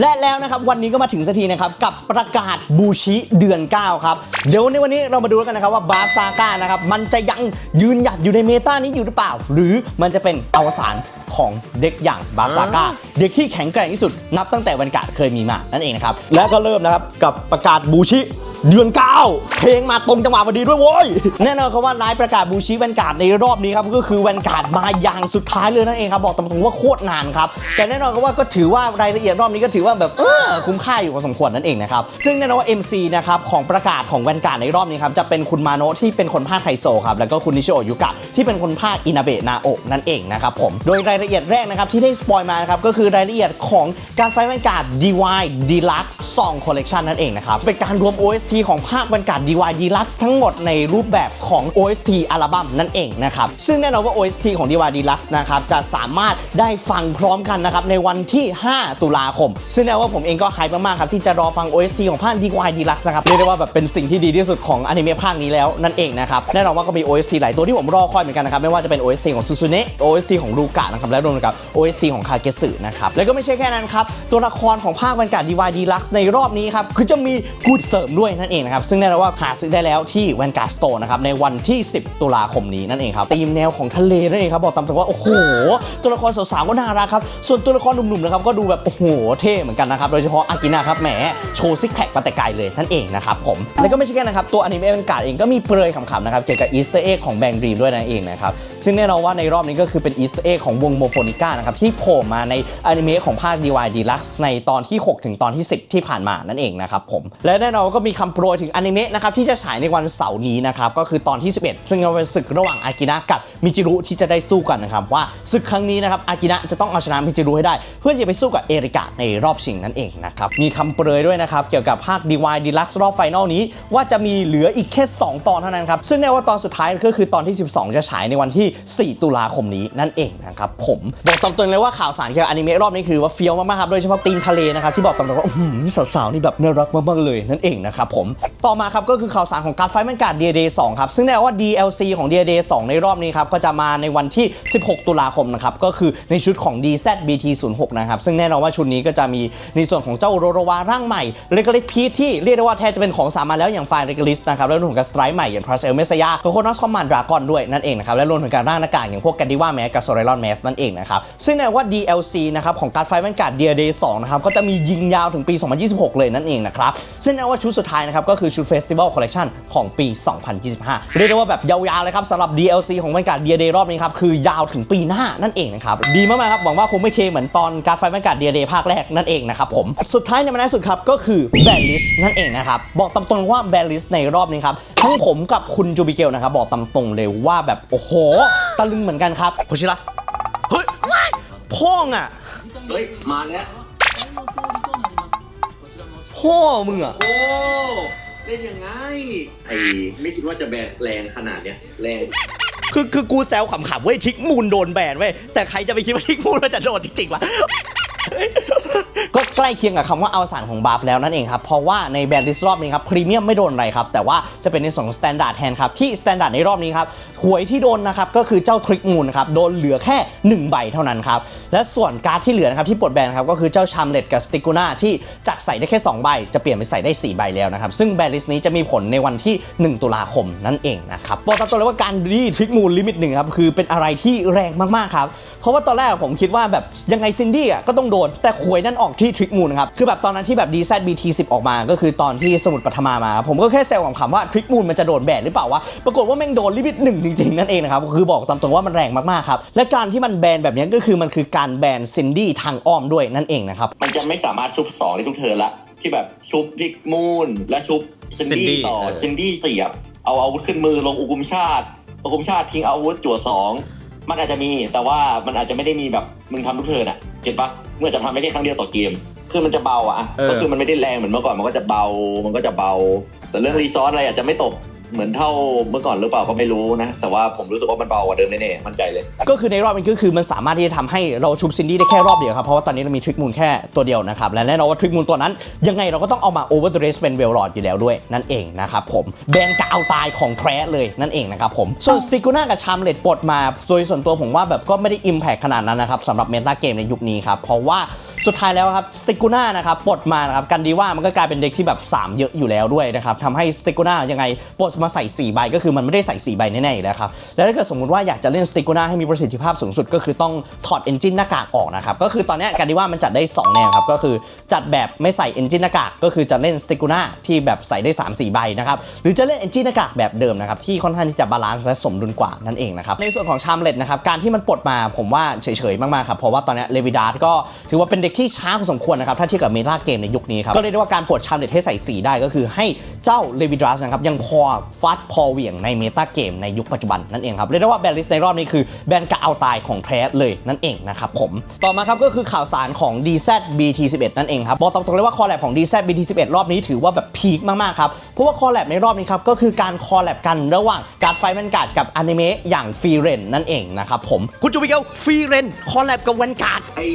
และแล้วนะครับวันนี้ก็มาถึงสักทีนะครับกับประกาศบูชิเดือน 9 ครับ เดี๋ยวในวันนี้เรามาดูกันนะครับว่าบาซาก้านะครับมันจะยังยืนหยัดอยู่ในเมตานี้อยู่หรือเปล่า หรือมันจะเป็นอวสาน ของเด็กอย่างบาซาก้าเด็กที่แข็งแกร่งที่สุดนับตั้งแต่วันกาดเคยมีมานั่นเองนะครับ และก็เริ่มนะครับกับประกาศบูชิเดือน 9 เพลงมาตรงจังหวะพอดีด้วยโว้ย แน่นอนครับว่าไลฟ์ประกาศบูชิแวนการ์ดในรอบนี้ครับก็คือแวนการ์ดมาอย่างสุดท้ายเลยนั่นเองครับบอกตรงๆว่าโคตรนานครับ แต่แน่นอนครับว่าก็ถือว่ารายละเอียดรอบนี้ก็ถือว่าแบบเออคุ้มค่าอยู่พอสมควรนั่นเองนะครับซึ่งแน่นอนว่า MC นะครับของประกาศของแวนการ์ดในรอบนี้ครับจะเป็นคุณมาโนะที่เป็นคนภาคไทโซครับแล้วก็คุณนิชิโอยุกะที่เป็นคนภาคอินาเบะนาโอะนั่นเองนะครับผมโดยรายละเอียดแรกนะครับที่ได้สปอยมานะครับก็คือรายละเอียดของการไฟแวนการ์ด DY Deluxe Song Collection นั่นเองนะครับเป็นการรวม OST ของภาคแวนการ์ด DY Deluxe ทั้งหมดในรูปแบบของ OST อัลบั้มนั่นเองนะครับซึ่งแน่นอนว่า OST ของ DY Deluxe นะครับจะสามารถได้ฟังพร้อมกันนะครับในวันที่ 5 ตุลาคม ซึ่งแน่นอนว่าผมเองก็ไฮป์มากๆครับที่จะรอฟัง OST ของภาค DY Deluxe นะครับเรียกได้ว่าแบบเป็นสิ่งที่ดีที่สุดของอนิเมะภาคนี้แล้วนั่นเองนะครับแน่นอนว่าก็มี OST หลายตัวที่ผมรอคอยเหมือนกันนะครับไม่ว่าจะเป็น OST ของซูซูเนะ OST ของรูกะนะครับและรวมกับ OST ของคาเกสึนะครับ แล้วก็ไม่ใช่แค่นั้นครับ ตัวละครของภาควันการ์ด DY Deluxe ในรอบนี้ครับ คือจะมีกูดเสริมด้วยนั่นเองนะครับ ซึ่งแน่นอนว่าหาซื้อได้แล้วที่แวนการ์ดสโตร์นะครับ ในวันที่ 10 ตุลาคมนี้นั่นเองครับธีมแนวของทะเลนั่นเองครับ บอกตามตรงว่า โอ้โห ตัวละครสาวๆก็น่ารักครับ ส่วนตัวละครหนุ่มๆนะครับก็ดูแบบโอ้โหเท่เหมือนกันนะครับโดยเฉพาะอากินะครับแหมโชว์ซิกแพคมาแต่ไกลเลยนั่นเองนะครับผมแล้วก็ไม่ใช่แค่นะครับตัวอนิเมะแวนการ์ดเองก็มีเปรยขำๆนะครับเกี่ยวกับอีสเตอร์เอ็กของแบงดรีมด้วยนั่นเองนะครับซึ่งแน่นอนว่าในรอบนี้ก็คือเป็นอีสเตอร์เอ็กของวงโมโฟนิก้านะครับที่โผล่มาในอนิเมะของภาค DY Deluxe ในตอนที่ 6 ถึงตอนที่ 10 ที่ผ่านมานั่นเองนะครับผม และแน่นอนก็มีคำโปรยถึงอนิเมะนะครับที่จะฉายในวันเสาร์นี้นะครับก็คือตอนที่ 11 ซึ่งเป็นศึกระหว่างอากินะกับมิจิรุที่จะได้สู้กันนะครับว่าศึกครั้งนี้นะครับอากินะจะต้องเอาชนะมิจิรุให้ได้ เพื่อจะไปสู้กับเอริกะในรอบชิงนั่นเองนะครับมีคำเปรยด้วยนะครับเกี่ยวกับภาค DY Deluxe รอบไฟนอลนี้ ว่าจะมีเหลืออีกแค่ 2 ตอนเท่านั้นครับซึ่งแน่ว่าตอนสุดท้ายก็คือตอนที่ 12 จะฉายในวันที่ 4 ตุลาคมนี้นั่นเองนะครับผมบอกตามตรงเลยว่าข่าวสารเกี่ยวกับอนิเมะรอบนี้คือว่าเฟี้ยวมากๆครับโดยเฉพาะธีมทะเลนะครับที่บอกตามตรงว่าสาวๆนี่แบบน่ารักมากๆเลยนั่นเองนะครับผมต่อมาครับก็คือข่าวสารของการไฟมันการ์ด DD 2ครับซึ่งแน่ว่า DLC ของ DD 2 ในรอบนี้ครับก็จะมาในวันที่ 16 ตุลาคมนะครับก็คือในชุดของ DZBT 06 นะครับซึ่งแน่นอนว่าชุดนี้ก็จะมีในส่วนของเจ้าโรโรวาร่างใหม่เรกลิสพีที่เรียกได้ว่าแทบจะเป็นของสามัญแล้วอย่างไฟเรกลิสนะครับแล้วรวมถึงกับสไตร์ใหม่อย่างทรัสเอลเมสยาโคโคนัสคอมมานดรากอนด้วยนั่นเองนะครับและรวมถึงการร่างหน้ากากอย่างพวกกันดิว่าแมสกับโซเรลอนแมสนั่นเองนะครับ ซึ่งแน่ว่า DLC นะครับของการไฟมันการ์ด DD 2นะครับก็จะมียิงยาวถึงปี 2026 เลยนั่นเองนะครับซึ่งแน่ว่าชุดสุดท้ายนะครับก็คือชุดเฟสติวัลคอลเลคชันของปี 2025 เรียกได้ว่าแบบยาวๆเลยครับสำหรับ DLC ของมันการ์ด DD รอบนี้ครับคือยาวถึงปีหน้านั่นเองนะครับดีมากๆครับหวังว่าคงไม่เทเหมือนตอนการไฟมันการ์ด DD ภาคแรกนั่นเองนะครับผมสุดท้ายในมันท้าสุดครับก็คือแบนลิสนั่นเองนะครับบอกตามตรงว่าแบนลิสในรอบนี้ครับทั้งผมกับคุณจูบิเกลนะครับบอกตามตรงเลยว่าแบบโอ้โหตะลึงเหมือนกันครับโคชิระ พ่องอะ เฮ้ย มาแล้วพ่อมึงอะ โอ้เล่นยังไง ไอ้ไม่คิดว่าจะแบนแรงขนาดเนี้ยแรงคือคือกูแซวขำๆเว้ยทิกมูนโดนแบนเว้ยแต่ใครจะไปคิดว่าทิกมูนมันจะโดนจริงๆวะ ก็ใกล้เคียงกับคำว่าอวสานของบัฟแล้วนั่นเองครับ เพราะว่าในแบนดิสรอบนี้ครับพรีเมียมไม่โดนอะไรครับ แต่ว่าจะเป็นในส่วนของสแตนดาร์ดแทนครับ ที่สแตนดาร์ดในรอบนี้ครับหวยที่โดนนะครับ ก็คือเจ้าทริกมูนครับ โดนเหลือแค่ 1 ใบเท่านั้นครับ และส่วนการ์ดที่เหลือนะครับที่ปลดแบนครับก็คือเจ้าชามเลตกับสติกูน่าที่จากใส่ได้แค่ 2 ใบ จะเปลี่ยนไปใส่ได้ 4 ใบแล้วนะครับซึ่งแบนลิสนี้จะมีผลในวันที่ 1 ตุลาคมนั่นเองนะครับบอกตามตรงเลยว่าการรีทริกมูนลิมิตหนึ่งครับคือเป็นอะไรที่แรงมากๆครับเพราะว่าตอนแรกผมคิดว่าแบบยังไงซินดี้อะก็ต้องโดนแต่หวยนั่นออกที่ทริกมูนครับ คือแบบตอนนั้นที่แบบ DZBT 10 ออกมาก็คือตอนที่สมุดปฐมามา ผมก็แค่แซวขำๆว่าทริกมูนมันจะโดนแบนหรือเปล่าวะปรากฏว่าแม่งโดนลิมิตหนึ่งจริงๆ นั่นเองนะครับคือบอกตามตรงว่ามันแรงมากๆครับและการที่มันแบนแบบนี้ก็คือมันคือการแบนซินดี้ทางอ้อมด้วยนั่นเองนะครับมันจะไม่สามารถชุบสองได้ทุกเทิร์นละที่แบบชุบพิกมูนและชุบซิน Cindy ดี้ต่อเออซินดี้เสียบเอาอาวุธขึ้นมือลงอุกุมชาติอุกุมชาติทิ้งอาวุธจั่วสองมันอาจจะมีแต่ว่ามันอาจจะไม่ได้มีแบบมึงทำทุกเทิร์นอะ เก็ตปะเมื่อจะทำไม่ได้ครั้งเดียวต่อเกม คือมันจะเบาอะเออ ก็คือมันไม่ได้แรงเหมือนเมื่อก่อนมันก็จะเบา มันก็จะเบา แต่เรื่องรีซอสอะไรอาจจะไม่ตก เหมือนเท่าเมื่อก่อนหรือเปล่าก็ไม่รู้นะ แต่ว่าผมรู้สึกว่ามันเบากว่าเดิมแน่ๆมั่นใจเลย ก็คือในรอบนี้ก็คือมันสามารถที่จะทำให้เราชุบซินดี้ได้แค่รอบเดียวครับ เพราะว่าตอนนี้เรามีทริกมูลแค่ตัวเดียวนะครับ และแน่นอนว่าทริกมูลตัวนั้น ยังไงเราก็ต้องเอามาโอเวอร์เดรสเป็นเวลลอดอยู่แล้วด้วยนั่นเองนะครับผมแบนกะเอาตายของแท้เลยนั่นเองนะครับผมส่วนสติกูน่ากับชามเลตปลดมาโดยส่วนตัวผมว่าแบบก็ไม่ได้อิมแพคขนาดนั้นนะครับสำหรับเมตาเกมในยุคนี้ครับเพราะว่าสุดท้ายแล้วครับสติกูน่านะครับปลดมานะครับกันดีว่ามันก็กลายเป็นเด็กที่แบบ 3 เยอะอยู่แล้วด้วยนะครับทำให้สติกูน่ายังไงปลดมาใส่ 4 ใบก็คือมันไม่ได้ใส่ 4 ใบแน่ๆอยู่แล้วครับ แล้วถ้าเกิดสมมติว่าอยากจะเล่นสติกูน่าให้มีประสิทธิภาพสูงสุด ก็คือต้องถอดเอนจินหน้ากากออกนะครับ ก็คือตอนนี้กันดีว่ามันจัดได้ 2 แนวครับ ก็คือจัดแบบไม่ใส่เอนจินหน้ากาก ก็คือจะเล่นสติกูน่าที่แบบใส่ได้ 3 4 ใบนะครับ หรือจะเล่นเอนจินหน้ากากแบบเดิมนะครับที่ค่อนข้างที่จะบาลานซ์และสมดุลกว่านั่นเองนะครับ ในส่วนของชามเลตนะครับการที่มันปลดมาผมว่าเฉยๆมากๆครับเพราะว่าตอนนี้เลวิดาร์ก็ถือว่าเป็นเด็กที่ช้าพอสมควรนะครับถ้าเทียบกับเมตาเกมในยุคนี้ครับก็เรียกได้ว่าการปลดชามเลตให้ใส่สีได้ก็คือให้เจ้าเลวิดาร์นะครับยังพอฟัดพอเหวี่ยงในเมตาเกมในยุคปัจจุบันนั่นเองครับ เรียกได้ว่าแบนลิสในรอบนี้คือแบนกะเอาตายของแท้เลยนั่นเองนะครับผม ต่อมาครับก็คือข่าวสารของ DZ BT11 นั่นเองครับ บอกตรงๆเลยว่าคอลแลบของ DZ BT11 รอบนี้ถือว่าแบบพีคมากๆครับ เพราะว่าคอลแลบในรอบนี้ครับก็คือการคอลแลบกันระหว่างการไฟมันการ์ดกับอนิเมะอย่างฟีเรนนั่นเองนะครับผมคุณจูบิเกลฟีเรนคอลแลบกับวันการ์ดไอ้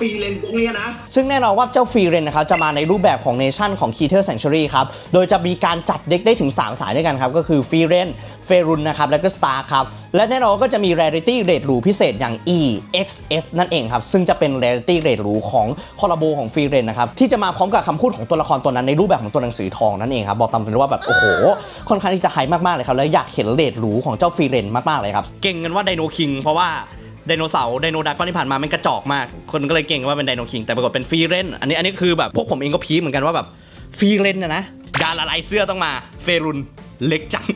ปีเลนพวกเนี้ยนะซึ่งแน่นอนว่าเจ้าฟรีเรนนะครับจะมาในรูปแบบของเนชั่นของ k e t e r Sanctuary ครับโดยจะมีการจัดเด็กได้ถึง 3 สายด้วยกันครับก็คือฟีเรนเฟรุนนะครับแล้วก็สตาร์ครับและแน่นอนก็จะมี Rarity Rate หรูพิเศษอย่าง EXS นั่นเองครับซึ่งจะเป็น Rarity Rate หรูของคอลลาโบของฟีเรนนะครับที่จะมาพร้อมกับคำพูดของตัวละครตัวนั้นในรูปแบบของตัวหนังสือทองนั่นเองครับบอกตามตรงเลยว่าแบบโอ้โหค่อนข้างที่จะไฮมากๆเลยครับและอยากเห็นเรทหรูของเจ้าฟีเรนมากๆเลยครับเก่งกันว่าไดโนคิงเพราะว่าไดโนเสาร์ไดโนดากอนที่ผ่านมามันกระจอกมาก คนก็เลยเก่งว่าเป็นไดโนคิง แต่ปรากฏเป็นฟีเรนอันนี้อันนี้คือแบบพวกผมเองก็พีเหมือนกันว่าแบบฟีเรนนะนะยาละลายเสื้อต้องมาเฟรุน เล็กจัง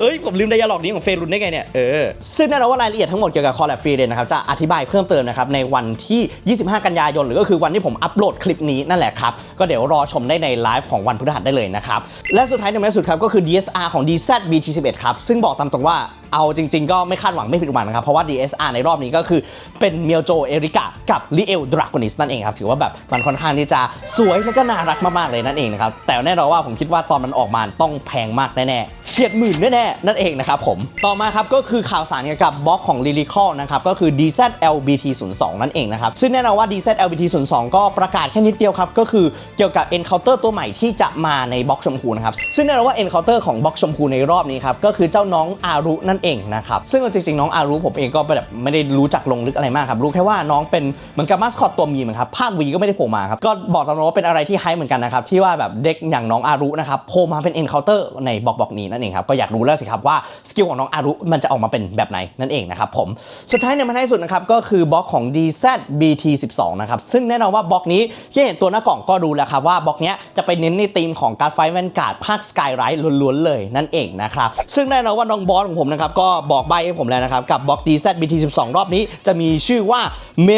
เอ้ยผมลืมไดอะล็อกนี้ของเฟรุนได้ไงเนี่ย เออ ซึ่งแน่นอนว่ารายละเอียดทั้งหมดเกี่ยวกับคอลแลบฟรีเรนนะครับจะอธิบายเพิ่มเติมนะครับในวันที่ 25 กันยายน หรือก็คือวันที่ผมอัปโหลดคลิปนี้นั่นแหละครับ ก็เดี๋ยวรอชมได้ในไลฟ์ของวันพฤหัสได้เลยนะครับและสุดท้ายในที่สุดครับก็คือ DSR ของ DZ BT11 ครับซึ่งบอกตามตรงว่าเอาจริง ๆ ก็ไม่คาดหวังไม่ผิดหวังนะครับ เพราะว่า DSR ในรอบนี้ก็คือเป็นเมียวโจเอริกะกับลิเอลดราโกนิสนั่นเองครับ ถือว่าแบบมันค่อนข้างที่จะสวยและก็น่ารักมาก ๆ เลยนั่นเองนะครับ แต่แน่นอนว่าผมคิดว่าตอนมันออกมาต้องแพงมากแน่ ๆ เฉียดหมื่นแน่ๆนั่นเองนะครับผม ต่อมาครับก็คือข่าวสารเกี่ยวกับบล็อกของ l i l y c a l นะครับก็คือ DZLBT02 นั่นเองนะครับซึ่งแน่นอนว่า DZLBT02 ก็ประกาศแค่นิดเดียวครับก็คือเกี่ยวกับ Encounter ตัวใหม่ที่จะมาในบล็อกชมพูนะครับซึ่งแน่นอนว่า Encounter ของบล็อกชมพูในรอบนี้ครับก็คือเจ้าน้องอารุนั่นเองนะครับซึ่งจริงๆน้องอารุผมเองก็แบบไม่ได้รู้จักลงลึกอะไรมากครับรู้แค่ว่าน้องเป็นเหมือนกับมาสคอตตัวมีมครับภาควีก็ไม่ได้โผล่มาครับก็บอกตามตรงว่าเป็นอะไรที่ไฮเหมือนกันนะครับที่ว่าแบบเด็กอย่างน้องอารุนะครับโผล่มาเป็น Encounter ในบล็อกบล็อกนี้นั่นเองครับก็อยากรู้แล้วสิครับว่าสกิลของน้องอารุมันจะออกมาเป็นแบบไหนนั่นเองนะครับผมสุดท้ายในมันท้ายสุดนะครับก็คือบล็อกของ DZBT12 นะครับซึ่งแน่นอนว่าบล็อกนี้ที่เห็นตัวหน้ากล่องก็รู้แล้วครับว่าบล็อกเนี้ยจะไปเน้นในธีมของการไฟแวนการ์ดภาคสกายไรท์ล้วนๆเลยนั่นเองนะครับซึ่งแน่นอนว่าน้องบอสของผมนะครับก็บอกใบให้ผมแล้วนะครับกับบล็อก DZBT12 รอบนี้จะมีชื่อว่าเม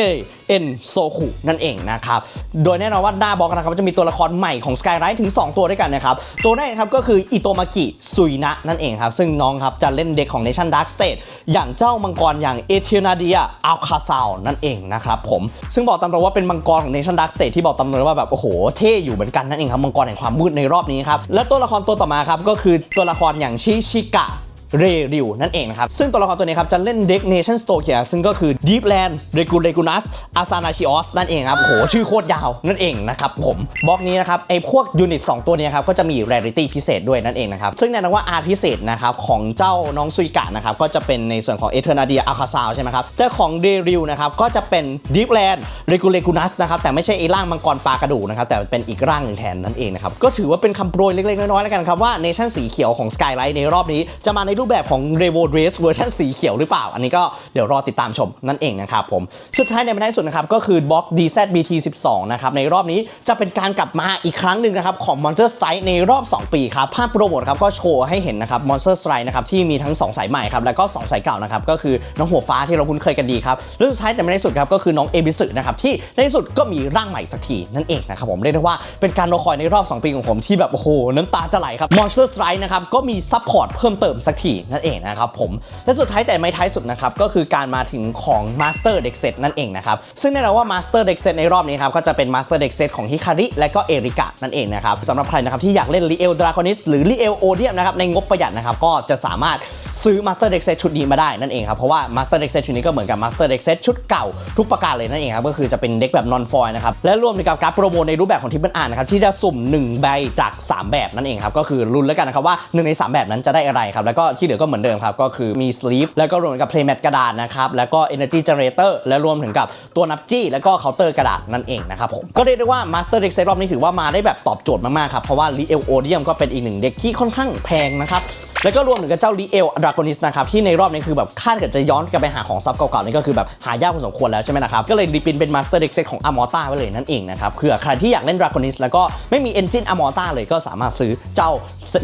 เอ็นโซคุนั่นเองนะครับโดยแน่นอนว่าหน้าบล็อกนะครับจะมีตัวละครใหม่ของสกายไรท์ถึง 2 ตัวด้วยกันนะครับตัวแรกครับก็คืออิโตมากิซุยนะนั่นเองครับ ซึ่งน้องครับจะเล่นเด็กของ Nation Dark State อย่างเจ้ามังกรอย่างเอเทียนาเดียอัลคาซาวนั่นเองนะครับผมซึ่งบอกตามตรงว่าเป็นมังกรของ Nation Dark State ที่บอกตามตรงว่าแบบโอ้โหเท่อยู่เหมือนกันนั่นเองครับมังกรแห่งความมืดในรอบนี้ครับและตัวละครตัวต่อมาครับก็คือตัวละครอย่างชิชิกะ เรริวนั่นเองนะครับ ซึ่งตัวละครตัวนี้ครับจะเล่นเด็ก Nation s t o k e ซึ่งก็คือ Deep Land r e g u l a g u n a s a s a n a c h i o s นั่นเองครับโอ้โหชื่อโคตรยาวนั่นเองนะครับผมบล็อกนี้นะครับไอ้พวกยูนิต 2 ตัวนี้ครับก็จะมี Rarity พิเศษด้วยนั่นเองนะครับซึ่งแน่นอนว่าอาร์พิเศษนะครับของเจ้าน้องซุยกะนะครับก็จะเป็นในส่วนของ Eternadia a l c a z a l ใช่ไหมครับแต่ของเรริวนะครับก็จะเป็น Deep Land r e g u l a g u n a s นะครับแต่ไม่ใช่ไอ้ร่างมังกรปลากระดูนะครับแต่เป็นอีกร่างหนึ่งแทนนั่นเองนะครับก็ถือว่าเป็นคำโปรยเล็กๆน้อยๆแล้วกันครับว่า Nation สีเขียวของ Skylight ในรอบนี้จะมาในรููปแบบของ Revo Dress เวอร์ชันสีเขียวหรือเปล่า อันนี้ก็เดี๋ยวรอติดตามชมนั่นเองนะครับผม สุดท้ายในบรรทัดสุดนะครับก็คือบล็อก DZBT12 นะครับในรอบนี้จะเป็นการกลับมาอีกครั้งหนึ่งนะครับของ Monster Strike ในรอบ 2 ปีครับภาพโปรโมทครับก็โชว์ให้เห็นนะครับ Monster Strike นะครับที่มีทั้ง 2 สายใหม่ครับแล้วก็ 2 สายเก่านะครับก็คือน้องหัวฟ้าที่เราคุ้นเคยกันดีครับและสุดท้ายแต่ไม่ในที่สุดครับก็คือน้องเอบิสึนะครับที่ในที่สุดก็มีร่างใหม่สักทีนั่นเองนะครับผมเรียกได้ว่าเป็นการรอคอยในรอบ 2 ปีของผมที่แบบโอ้โหน้ำตาจะไหลครับ Monster Strike นะครับก็มีซัพพอร์ตเพิ่มเติมสักทีนั่นเองนะครับผมและสุดท้ายแต่ไม่ท้ายสุดนะครับก็คือการมาถึงของ Master Deck Set นั่นเองนะครับซึ่งแน่นอนว่า Master Deck Set ในรอบนี้ครับก็จะเป็น Master Deck Set ของฮิคาริและก็เอริกะนั่นเองนะครับสำหรับใครนะครับที่อยากเล่น Riel Draconis หรือ Riel Odium นะครับในงบประหยัดนะครับก็จะสามารถซื้อ Master Deck Set ชุดนี้มาได้นั่นเองครับเพราะว่า Master Deck Set ชุดนี้ก็เหมือนกับ Master Deck Set ชุดเก่าทุกประการเลยนั่นเองครับก็คือจะเป็นเด็กแบบ non foil นะครับและรวมถึงกับการโปรโมทในรูปแบบของทิปเปิลอาร์นะครับที่จะสุ่ม 1 ใบจาก 3 แบบนั่นเองครับก็คือลุ้นแล้วกันนะครับว่า 1 ใน 3 แบบนั้นจะได้อะไรครับแล้วก็ทที่เหลือก็เหมือนเดิมครับ ก็คือมี sleeve แล้วก็รวมกับ playmat กระดาษนะครับ แล้วก็ energy generator และรวมถึงกับตัวนับจี้ แล้วก็เคาน์เตอร์กระดาษนั่นเองนะครับผม ก็เรียกได้ว่า Master Deck Set รอบนี้ถือว่ามาได้แบบตอบโจทย์มากๆครับ เพราะว่า Riel Odium ก็เป็นอีกหนึ่งเด็กที่ค่อนข้างแพงนะครับ แล้วก็รวมถึงกับเจ้า Riel Draconis นะครับที่ในรอบนี้คือแบบคาดเกิดจะย้อนกลับไปหาของซับเก่าๆนี่ก็คือแบบหายากพอสมควรแล้วใช่ไหมนะครับก็เลยรีปินเป็น Master Deck Set ของ Amorta ไว้เลยนั่นเองนะครับเผื่อใครที่อยากเล่น Draconis แล้วก็ไม่มี Engine Amorta เลยก็สามารถซื้อเจ้า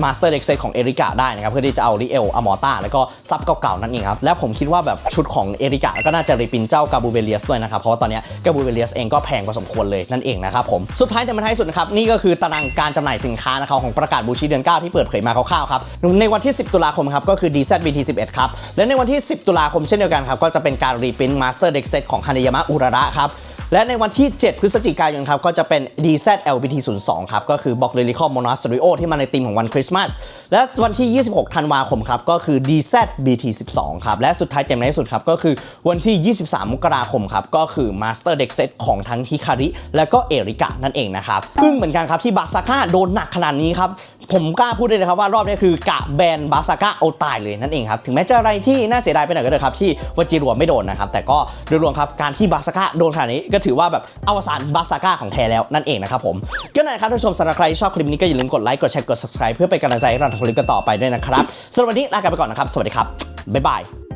Master Deck Set ของ Erika ได้นะครับเพื่อที่จะเอา Riel Amorta แล้วก็ซับเก่าๆนั่นเองครับแล้วผมคิดว่าแบบชุดของ Erika ก็น่าจะรีปินเจ้า g a b u v e l i u s ด้วยนะครับเพราะว่าตอนนี้ g a b u v e l i u s เองก็แพงพอสมควรเลยนั่นเองนะครับผมสุดท้ายแต่ม่ท้ายสุดนะครับนี่ก็คือตารางการจำหน่ายสินค้านะครับของประกาศบูชีเดือน9ที่เปิดเผยมาคร่าวๆครับในวันทที่ 10 ตุลาคมครับก็คือ DZBT 11ครับและในวันที่ 10 ตุลาคมเช่นเดียวกันครับก็จะเป็นการรีพิมพ์ Master Deck Set ของฮานิยามะอุระระครับ และในวันที่ 7 พฤศจิกายนครับก็จะเป็น DZ LBT 02 ครับก็คือ b o k l e r i c o m o n a s t e r i o ที่มาในธีมของวันคริสต์มาสและวันที่ 26 ธันวาคมครับก็คือ DZ BT 12 ครับและสุดท้ายเต็มในที่สุดครับก็คือวันที่ 23 มกราคมครับก็คือ Master Deck Set ของทั้งฮิคาริและก็เอริกะนั่นเองนะครับอึ้งเหมือนกันครับที่บาซาก้าโดนหนักขนาดนี้ครับผมกล้าพูดเลยนะครับว่ารอบนี้คือกะแบนบาซาก้าเอาตายเลยนั่นเองครับถึงแม้จะอะไรที่น่าเสียดายไปหน่อยก็เถอะครับที่วจิรัวไม่โดนนะครับแต่ก็โดยรวมครับการที่บาซาก้าโดนขนาดนี้ก็ถือว่าแบบอวสานบาซาก้าของแท้แล้วนั่นเองนะครับผมก็นั่นครับท่านผู้ชมสำหรับใครชอบคลิปนี้ก็อย่าลืมกดไลค์กดแชร์กด subscribe เพื่อเป็นกำลังใจให้เราทำคลิปกันต่อไปด้วยนะครับสำหรับวันนี้ลากันไปก่อนนะครับ สวัสดีครับบ๊ายบาย